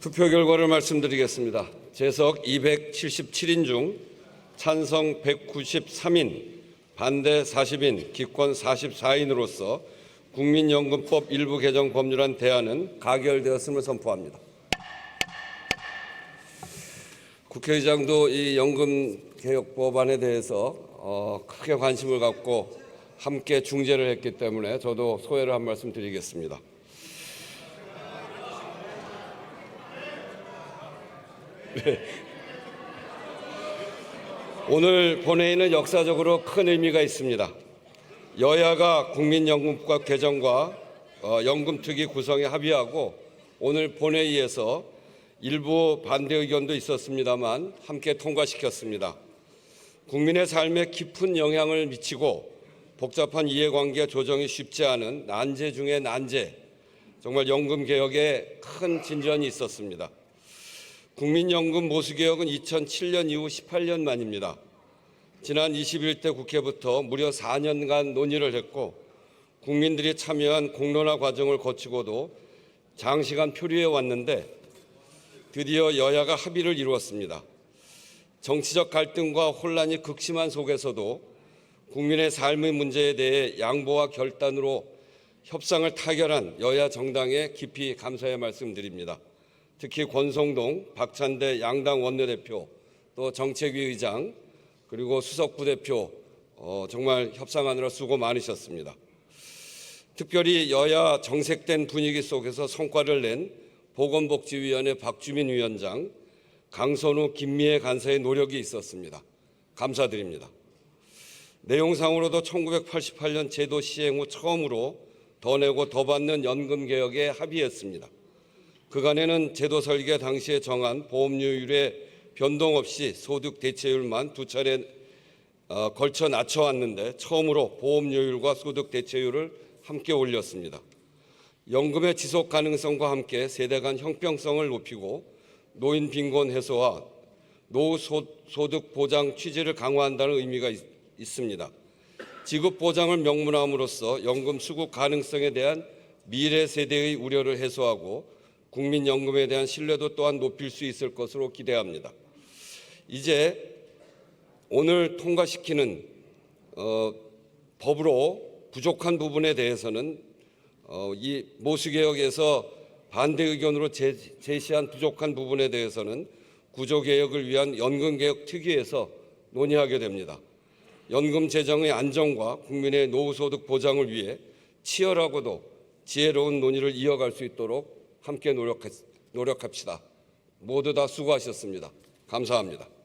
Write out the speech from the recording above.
투표 결과를 말씀드리겠습니다. 재석 277인 중 찬성 193인, 반대 40인, 기권 44인으로서 국민연금법 일부 개정 법률안 대안은 가결되었음을 선포합니다. 국회의장도 이 연금 개혁 법안에 대해서 어, 크게 관심을 갖고 함께 중재를 했기 때문에 저도 소회를 한 말씀 드리겠습니다. 오늘 본회의는 역사적으로 큰 의미가 있습니다. 여야가 국민연금법 개정과 어, 연금특위 구성에 합의하고 오늘 본회의에서 일부 반대 의견도 있었습니다만 함께 통과시켰습니다. 국민의 삶에 깊은 영향을 미치고 복잡한 이해관계 조정이 쉽지 않은 난제 중의 난제, 정말 연금 개혁에 큰 진전이 있었습니다. 국민연금 모수개혁은 2007년 이후 18년 만입니다. 지난 21대 국회부터 무려 4년간 논의를 했고 국민들이 참여한 공론화 과정을 거치고도 장시간 표류해 왔는데 드디어 여야가 합의를 이루었습니다. 정치적 갈등과 혼란이 극심한 속에서도 국민의 삶의 문제에 대해 양보와 결단으로 협상을 타결한 여야 정당에 깊이 감사의 말씀드립니다. 특히 권성동, 박찬대 양당 원내대표, 또 정책위 의장, 그리고 수석 부대표 어, 정말 협상하느라 수고 많으셨습니다. 특별히 여야 정색된 분위기 속에서 성과를 낸 보건복지위원회 박주민 위원장, 강선우, 김미애 간사의 노력이 있었습니다. 감사드립니다. 내용상으로도 1988년 제도 시행 후 처음으로 더 내고 더 받는 연금 개혁에 합의했습니다. 그간에는 제도 설계 당시에 정한 보험료율의 변동 없이 소득 대체율만 두 차례 어, 걸쳐 낮춰왔는데 처음으로 보험료율과 소득 대체율을 함께 올렸습니다. 연금의 지속 가능성과 함께 세대 간 형평성을 높이고 노인 빈곤 해소와 노후 소득 보장 취지를 강화한다는 의미가 있, 있습니다. 지급 보장을 명문함으로써 연금 수급 가능성에 대한 미래 세대의 우려를 해소하고 국민연금에 대한 신뢰도 또한 높일 수 있을 것으로 기대합니다. 이제 오늘 통과시키는 어, 법으로 부족한 부분에 대해서는 어, 이 모수개혁에서 반대 의견으로 제, 제시한 부족한 부분에 대해서는 구조개혁을 위한 연금개혁 특위에서 논의하게 됩니다. 연금 재정의 안정과 국민의 노후소득 보장을 위해 치열하고도 지혜로운 논의를 이어갈 수 있도록 함께 노력합시다. 모두 다 수고하셨습니다. 감사합니다.